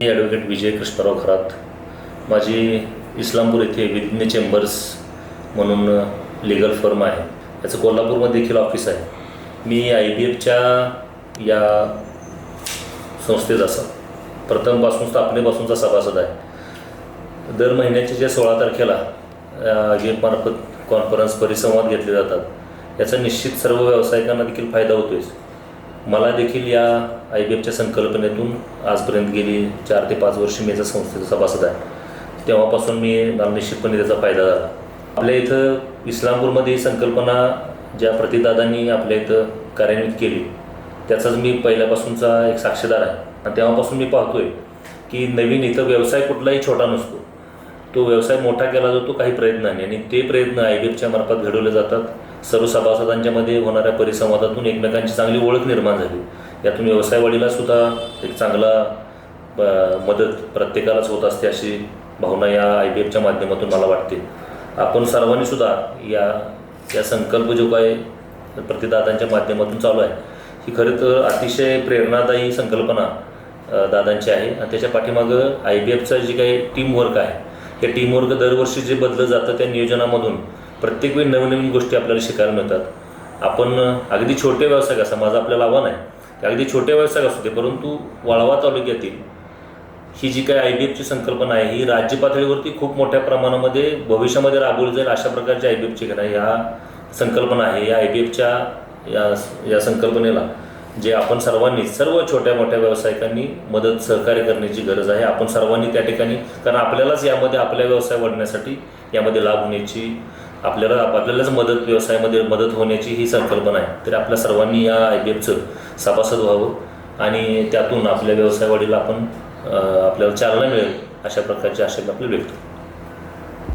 मी advocate Vijay Krishnarao Kharat. माझी इस्लामपूर येथे विज्ञ चेंबर्स म्हणून लिगल फर्म आहे. याचं कोल्हापूरमध्ये देखील ऑफिस आहे. मी आय बी एफच्या या संस्थेत असा. प्रथमपासून स्थापनेपासूनचा सभासद आहे. दर महिन्याच्या ज्या सोळा तारखेला आय कॉन्फरन्स परिसंवाद घेतले जातात. याचा निश्चित सर्व व्यावसायिकांना देखील फायदा होतोय मला देखील या आय बी एफच्या संकल्पनेतून आजपर्यंत गेली चार ते पाच वर्ष मी याचा संस्थेचा सभासद आहे. तेव्हापासून मी मला निश्चितपणे त्याचा फायदा झाला. आपल्या इथं इस्लामपूरमध्ये ही संकल्पना ज्या प्रतिदादांनी आपल्या इथं कार्यान्वित केली त्याचाच मी पहिल्यापासूनचा एक साक्षीदार आहे. आणि तेव्हापासून मी पाहतोय की नवीन इथं व्यवसाय कुठलाही छोटा नसतो. तो व्यवसाय मोठा केला जातो काही प्रयत्नांनी आणि ते प्रयत्न आय बी एफच्या मार्फत घडवले जातात. सर्व सभासदांच्यामध्ये होणाऱ्या परिसंवादातून एकमेकांची चांगली ओळख निर्माण झाली. यातून व्यवसाय वाढीला सुद्धा एक चांगला मदत प्रत्येकालाच होत असते अशी भावना या आय बी एफच्या माध्यमातून मला वाटते. आपण सर्वांनी सुद्धा या या संकल्प जो काय प्रतिदादांच्या माध्यमातून चालू आहे ही खरं तर अतिशय प्रेरणादायी संकल्पना दादांची आहे. आणि त्याच्या पाठीमागं आय बी एफचं जे काही टीमवर्क आहे हे टीमवर्क दरवर्षी जे बदलं जातं त्या नियोजनामधून प्रत्येक वेळी नवनवीन गोष्टी आपल्याला शिकायला मिळतात. आपण अगदी छोटे व्यवसाय असा माझं आपल्याला आव्हान आहे की अगदी छोटे व्यवसाय असू दे परंतु वाळवा तालुक्यातील ही जी काही आय बी एफची संकल्पना आहे ही राज्य पातळीवरती खूप मोठ्या प्रमाणामध्ये भविष्यामध्ये राबवली जाईल अशा प्रकारची आय बी एफची ह्या संकल्पना आहे या आय बी एफच्या या या संकल्पनेला जे आपण सर्वांनी सर्व छोट्या मोठ्या व्यावसायिकांनी मदत सहकार्य करण्याची गरज आहे आपण सर्वांनी त्या ठिकाणी कारण आपल्यालाच यामध्ये आपल्या व्यवसाय वाढण्यासाठी यामध्ये लाभ होण्याची आपल्याला आपल्यालाच मदत व्यवसायामध्ये मदत होण्याची ही संकल्पना आहे. तर आपल्या सर्वांनी या आय बी एफचं सभासद व्हावं आणि त्यातून आपल्या व्यवसाय वाढीला आपण आपल्याला चालना मिळेल अशा प्रकारची आशा आपल्याला व्यक्त